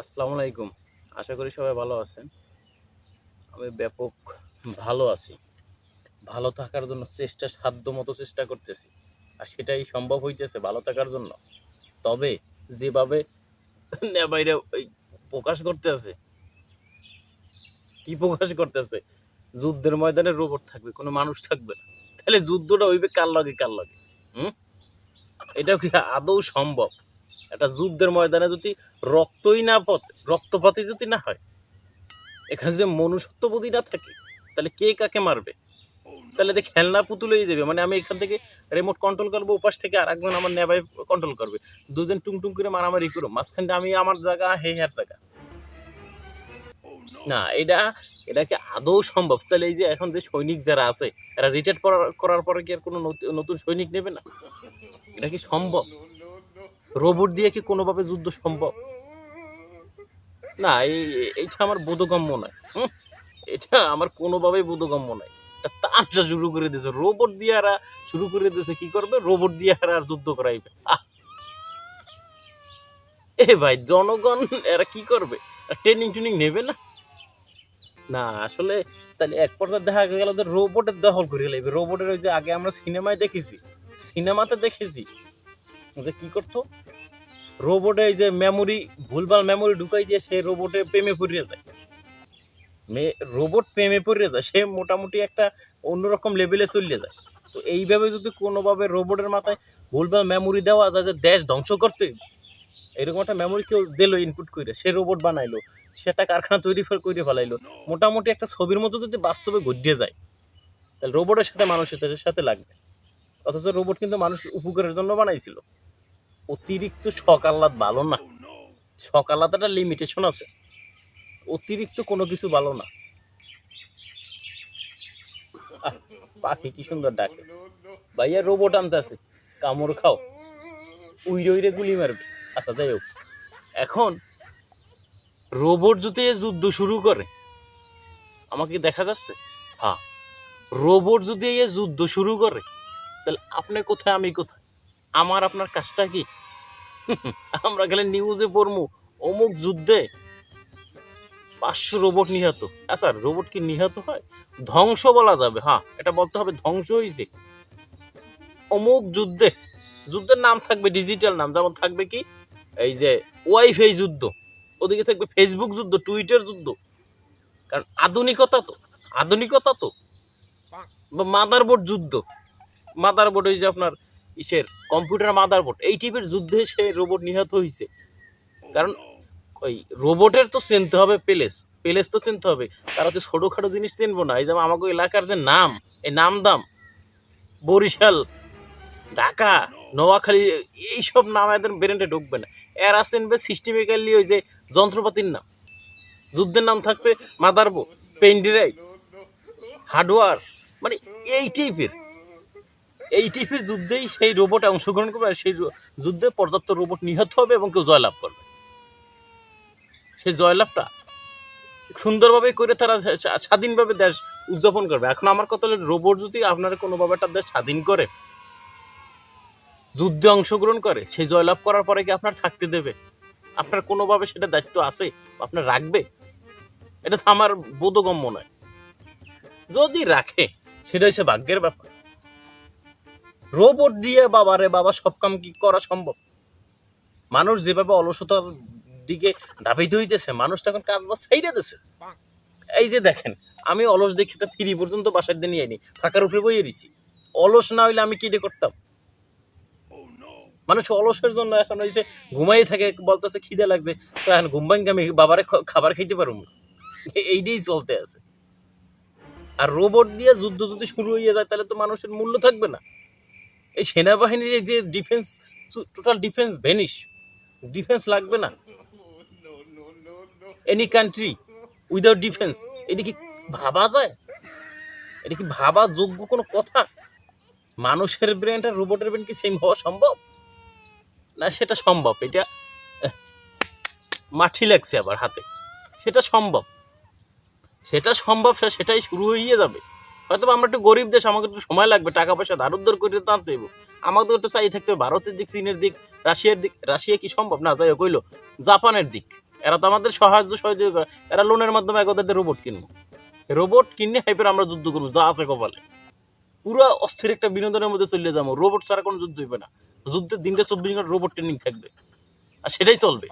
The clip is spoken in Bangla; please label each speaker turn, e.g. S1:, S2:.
S1: আসসালামু আলাইকুম। আশা করি সবাই ভালো আছেন। আমি ব্যাপক ভালো আছি। ভালো থাকার জন্য চেষ্টা, সাধ্য মতো চেষ্টা করতেছি। আর সেটাই সম্ভব হইতেছে ভালো থাকার জন্য। তবে যেভাবে বাইরে ওই প্রকাশ করতেছে, কি প্রকাশ করতেছে? যুদ্ধের ময়দানে রোবট থাকবে, কোনো মানুষ থাকবে না। তাহলে যুদ্ধটা হইবে কার লগে কার লগে? হুম? এটাও কি আদৌ সম্ভব? একটা যুদ্ধের ময়দানে যদি রক্তই না পথ, রক্তপাতই যদি না হয়, এখানে যদি মনুষ্যত্ববোধী না থাকে, তাহলে কে কাকে মারবে? তাহলে তো খেলনা পুতুল হয়ে যাবে মানে আমি এখান থেকে রিমোট কন্ট্রোল করব উপাস থেকে আর একজন আমার নেবাই কন্ট্রোল করবে। দুজন টুং টুং করে মারামারি করো। মাঝখানে আমি আমার জায়গা, হে হ্যার জায়গা। না, এটা এটা কি আদৌ সম্ভব। তাহলে এই যে এখন যে সৈনিক যারা আছে, এরা রিটায়ার করার করার পরে কি আর কোনো নতু- নতুন সৈনিক নেবে না? এটা কি সম্ভব? রোবট দিয়ে কি কোনোভাবে যুদ্ধ সম্ভব? না, এই, এইটা আমার বোধগম্য নয়? এটা আমার কোনোভাবেই বোধগম্য নয়। তামসা শুরু করে দিয়েছে। রোবট দিয়ে এরা শুরু করে দিয়েছে, কি করবে? রোবট দিয়ে আর যুদ্ধ করাইবে। এ ভাই, জনগণ এরা কি করবে? ট্রেনিং ট্রেনিং নেবে না? না, আসলে তাহলে এক পর্যায়ে দেখা গেল যে রোবটের দখল করে লাগবে রোবটের ওই যে আগে আমরা সিনেমায় দেখেছি, সিনেমাতে দেখেছি যে কি করতো? রোবটে যে মেমোরি ভুলভাল মেমোরি ঢুকাই দিয়ে সে রোবটে প্রেমে পড়িয়ে যায়। মে, রোবট প্রেমে পড়িয়ে যায়, সে মোটামুটি একটা অন্যরকম লেভেলে চলে যায়। তো এইভাবে যদি কোনোভাবে রোবটের মাথায় ভুলভাল মেমোরি দেওয়া যায় যে দেশ ধ্বংস করতে, এরকম একটা মেমোরি কেউ দিল ইনপুট করে সে রোবট বানাইলো সেটা কারখানা তৈরি করে ফেলাইলো, মোটামুটি একটা ছবির মতো যদি বাস্তবে ঘটিয়ে যায়, তাহলে রোবটের সাথে মানুষের সাথে লাগবে। অথচ রোবট কিন্তু মানুষ উপকারের জন্য বানাইছিল। অতিরিক্ত আহ্লাদ ভালো না। আহ্লাদ একটা লিমিটেশন আছে। অতিরিক্ত কোনো কিছু ভালো না। পাখি কি সুন্দর ডাকে। ভাইয়া রোবট আনতে আছে। কামড় খাও। উইরে উইরে গুলি মারবে। আচ্ছা যাই হোক। এখন রোবট যদি যুদ্ধ শুরু করে, আমাকে দেখা যাচ্ছে? হ্যাঁ। রোবট যদি এ যুদ্ধ শুরু করে, তাহলে আপনি কোথায়, আমি কোথায়? আমার, আপনার কাজটা কি? আমরা গেলে নিউজে পড়মু। অমুক যুদ্ধে পাঁচশো রোবট নিহত। আচ্ছা রোবট কি নিহত হয়? ধ্বংস বলা যাবে হ্যাঁ এটা বলতে হবে ধ্বংস হয়েছে অমুক যুদ্ধে, যুদ্ধের নাম থাকবে ডিজিটাল নাম, যেমন থাকবে কি? এই যে ওয়াইফাই যুদ্ধ, ওদিকে থাকবে ফেসবুক যুদ্ধ টুইটার যুদ্ধ। কারণ আধুনিকতা তো আধুনিকতা তো। বা মাদারবোর্ড যুদ্ধ। মাদারবোর্ড ওই যে আপনার ইসের কম্পিউটার মাদারবোর্ড, এই টাইপের যুদ্ধে সে রোবট নিহত হয়েছে কারণ ওই রোবটের তো চিনতে হবে পেলেস পেলেস তো চিনতে হবে। তারা তো ছোটোখাটো জিনিস চিনবো না, এই যেমন আমাকে এলাকার যে নাম, এই নাম দাম বরিশাল, ঢাকা, নোয়াখালী, এইসব নাম এদের ব্রেন্ডে ঢুকবে না। এরা চিনবে সিস্টেমিক্যালি ওই যে যন্ত্রপাতির নাম। যুদ্ধের নাম থাকবে মাদারবোর্ড পেন্ডিরাই হার্ডওয়ার মানে এই টাইপের এই টাইপের যুদ্ধেই সেই রোবট অংশগ্রহণ করবে আর সেই যুদ্ধে পর্যাপ্ত রোবট নিহত হবে এবং কেউ জয়লাভ করবে। সেই জয়লাভটা সুন্দরভাবে করে তারা স্বাধীনভাবে দেশ উদযাপন করবে। এখন আমার কথা রোবট যদি আপনার কোনোভাবে একটা দেশ স্বাধীন করে, যুদ্ধে অংশগ্রহণ করে, সেই জয়লাভ করার পরে কি আপনার থাকতে দেবে? আপনার কোনোভাবে সেটা দায়িত্ব আছে? আপনার রাখবে? এটা তো আমার বোধগম্য নয়। যদি রাখে, সেটা হচ্ছে ভাগ্যের ব্যাপার। রোবট দিয়ে বাবারে বাবা সব কাম কি করা সম্ভব? মানুষ যেভাবে অলসতার দিকে ধাবিত হইতেছে, মানুষ তখন কাজ বাজ ছাইড়ে দিছে। এই যে দেখেন, আমি অলস দেখে একটা ফিরি পর্যন্ত বাসার দিয়ে নিয়ে আইনি, ফাঁকার উপরে বইয়ে দিছি অলস না হইলে আমি কি রে করতাম? মানুষ অলসের জন্য এখন ওই যে ঘুমাই থাকে, বলতেছে খিদে লাগছে, তো এখন ঘুম ভাঙ্গে আমি বাবারে খাবার খাইতে পারব না। এইটাই চলতে আছে। আর রোবট দিয়ে যুদ্ধ যদি শুরু হয়ে যায়, তাহলে তো মানুষের মূল্য থাকবে না। এই সেনাবাহিনীর যে ডিফেন্স টোটাল ডিফেন্স ভেনিশ ডিফেন্স লাগবে না। এনি কান্ট্রি উইদাউট ডিফেন্স এটা কি ভাবা যায়? এটা কি ভাবা যোগ্য কোনো কথা? মানুষের ব্রেন আর রোবটের ব্রেন কি সেম হওয়া সম্ভব? না, সেটা সম্ভব। এটা মাটি লাগছে আবার হাতে। সেটা সম্ভব। সেটা সম্ভব, সেটাই শুরু হয়ে যাবে। হয়তো আমরা একটু গরিব দেশ, আমাকে একটু সময় লাগবে, টাকা পয়সা ধার উদ্ধার করে টানতে হইব। আমাদের একটু চাই থাকতে ভারতের দিক, চীনের দিক, রাশিয়ার দিক। রাশিয়া কি সম্ভব? না, যাই হোক, হইল। জাপানের দিক। এরা তো আমাদের সাহায্য সহযোগিতা এরা লোনের মাধ্যমে একদের রোবট কিনবো। রোবট কিনে হাইপের আমরা যুদ্ধ করব, যা আছে কপালে। পুরো অস্থির একটা বিনোদনের মধ্যে চলে যাব। রোবট ছাড়া কোনো যুদ্ধ হইবে না। যুদ্ধের দিনটা চব্বিশ ঘণ্টা রোবট ট্রেনিং থাকবে। আর সেটাই চলবে।